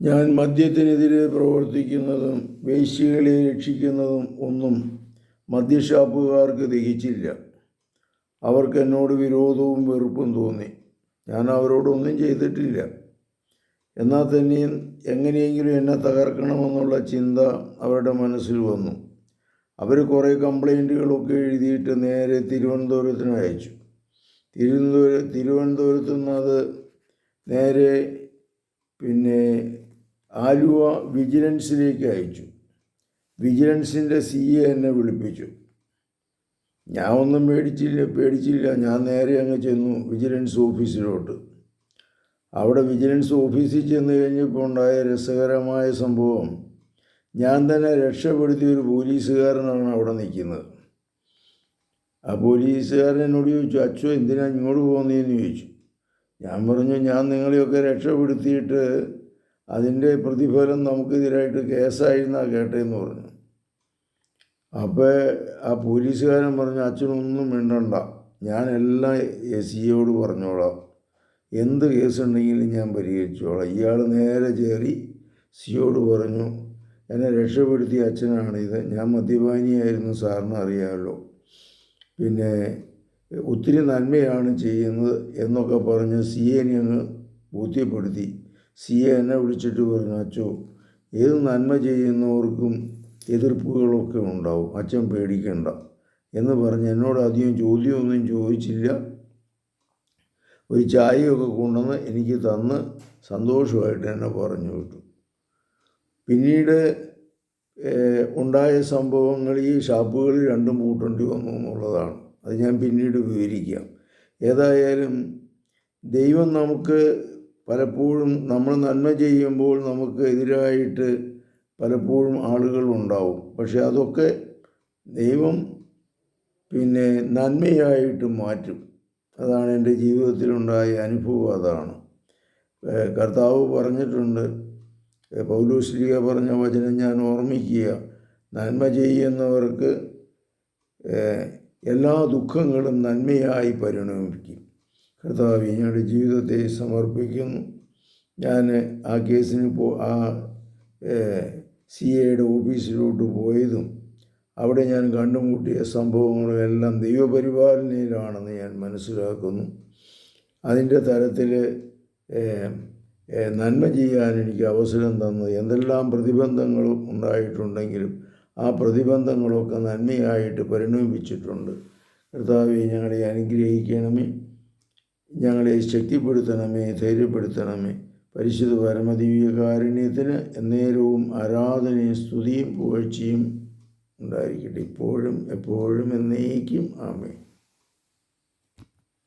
ഞാൻ മദ്യത്തിനെതിരെ പ്രവർത്തിക്കുന്നതും വേശ്യകളെ രക്ഷിക്കുന്നതും ഒന്നും മദ്യഷാപ്പുകാർക്ക് ദഹിച്ചില്ല. അവർക്ക് എന്നോട് വിരോധവും വെറുപ്പും തോന്നി. ഞാൻ അവരോടൊന്നും ചെയ്തിട്ടില്ല. എന്നാൽ തന്നെയും എങ്ങനെയെങ്കിലും എന്നെ തകർക്കണമെന്നുള്ള ചിന്ത അവരുടെ മനസ്സിൽ വന്നു. അവർ കുറേ കംപ്ലൈന്റുകളൊക്കെ എഴുതിയിട്ട് നേരെ തിരുവനന്തപുരത്തിന് അയച്ചു. തിരുവനന്തപുരം തിരുവനന്തപുരത്തു നിന്ന് അത് നേരെ പിന്നെ ആലുവ വിജിലൻസിലേക്ക് അയച്ചു. വിജിലൻസിന്റെ സി എ എന്നെ വിളിപ്പിച്ചു. ഞാൻ ഒന്നും മേടിച്ചില്ല പേടിച്ചില്ല. ഞാൻ നേരെ അങ്ങ് ചെന്നു വിജിലൻസ് ഓഫീസിലോട്ട്. അവിടെ വിജിലൻസ് ഓഫീസിൽ ചെന്ന് കഴിഞ്ഞപ്പോൾ ഉണ്ടായ രസകരമായ സംഭവം ഞാൻ തന്നെ രക്ഷപ്പെടുത്തിയ ഒരു പോലീസുകാരനാണ് അവിടെ നിൽക്കുന്നത്. ആ പോലീസുകാരൻ എന്നോട് ചോദിച്ചു അച്ഛോ എന്തിനാണ് ഇങ്ങോട്ട് പോകുന്നതെന്ന് ചോദിച്ചു. ഞാൻ പറഞ്ഞു ഞാൻ നിങ്ങളെയൊക്കെ രക്ഷപ്പെടുത്തിയിട്ട് അതിന്റെ പ്രതിഫലം നമുക്കെതിരായിട്ട് കേസായിരുന്നാ കേട്ടതെന്ന് പറഞ്ഞു. അപ്പോൾ ആ പോലീസുകാരൻ പറഞ്ഞു അച്ഛനൊന്നും മിണ്ടണ്ട. ഞാൻ എല്ലാം എസ് സിയോട് പറഞ്ഞോളാം. എന്ത് കേസുണ്ടെങ്കിലും ഞാൻ പരിഹരിച്ചോളാം. ഇയാൾ നേരെ ചേറി സിയോട് പറഞ്ഞു എന്നെ രക്ഷപ്പെടുത്തിയ അച്ഛനാണിത്. ഞാൻ മദ്യപാനിയായിരുന്നു സാറിന് അറിയാമല്ലോ പിന്നെ ഒത്തിരി നന്മയാണ് ചെയ്യുന്നത് എന്നൊക്കെ പറഞ്ഞ് സി എനെ ബോധ്യപ്പെടുത്തി. സി എ എന്നെ വിളിച്ചിട്ട് പറഞ്ഞു അച്ചോ ഏത് നന്മ ചെയ്യുന്നവർക്കും എതിർപ്പുകളൊക്കെ ഉണ്ടാവും. അച്ഛൻ പേടിക്കണ്ട. എന്ന് പറഞ്ഞ് എന്നോട് അധികം ചോദ്യമൊന്നും ചോദിച്ചില്ല. ഒരു ചായയൊക്കെ കൊണ്ടുവന്ന് എനിക്ക് തന്ന് സന്തോഷമായിട്ട് എന്നെ പറഞ്ഞു വിട്ടു. പിന്നീട് ഉണ്ടായ സംഭവങ്ങൾ ഈ ഷാപ്പുകളിൽ രണ്ടും പൂട്ടേണ്ടി വന്നു എന്നുള്ളതാണ്. അത് ഞാൻ പിന്നീട് വിവരിക്കാം. ഏതായാലും ദൈവം നമുക്ക് പലപ്പോഴും നമ്മൾ നന്മ ചെയ്യുമ്പോൾ നമുക്ക് എതിരായിട്ട് പലപ്പോഴും ആളുകൾ ഉണ്ടാവും. പക്ഷെ അതൊക്കെ ദൈവം പിന്നെ നന്മയായിട്ട് മാറ്റും. അതാണ് എന്റെ ജീവിതത്തിലുണ്ടായ അനുഭവം അതാണ്. കർത്താവ് പറഞ്ഞിട്ടുണ്ട് ഏഹ് പൗലോശ്ലീഹ പറഞ്ഞ വചനം ഞാൻ ഓർമ്മിക്കുക. നന്മ ചെയ്യുന്നവർക്ക് എല്ലാ ദുഃഖങ്ങളും നന്മയായി പരിണമിക്കും. കർത്താവ് ഞങ്ങളുടെ ജീവിതത്തെ സമർപ്പിക്കുന്നു. ഞാൻ ആ കേസിന് പോ ആ സി എയുടെ ഓഫീസിലോട്ട് പോയതും അവിടെ ഞാൻ കണ്ടുമുട്ടിയ സംഭവങ്ങളും എല്ലാം ദൈവപരിപാലനയിലാണെന്ന് ഞാൻ മനസ്സിലാക്കുന്നു. അതിന്റെ തരത്തിൽ നന്മ ചെയ്യാൻ എനിക്ക് അവസരം തന്നു. എന്തെല്ലാം പ്രതിബന്ധങ്ങളും ഉണ്ടായിട്ടുണ്ടെങ്കിലും ആ പ്രതിബന്ധങ്ങളൊക്കെ നന്മയായിട്ട് പരിണമിപ്പിച്ചിട്ടുണ്ട്. കർത്താവെ ഞങ്ങളെ അനുഗ്രഹിക്കണമേ. ഞങ്ങളെ ശക്തിപ്പെടുത്തണമേ ധൈര്യപ്പെടുത്തണമേ. പരിശുദ്ധ പരമദിവ്യകാരുണ്യത്തിന് എന്നേരവും ആരാധനയും സ്തുതിയും പുകഴ്ചയും ഉണ്ടായിരിക്കട്ടെ. ഇപ്പോഴും എപ്പോഴും എന്നേക്കും. ആമേ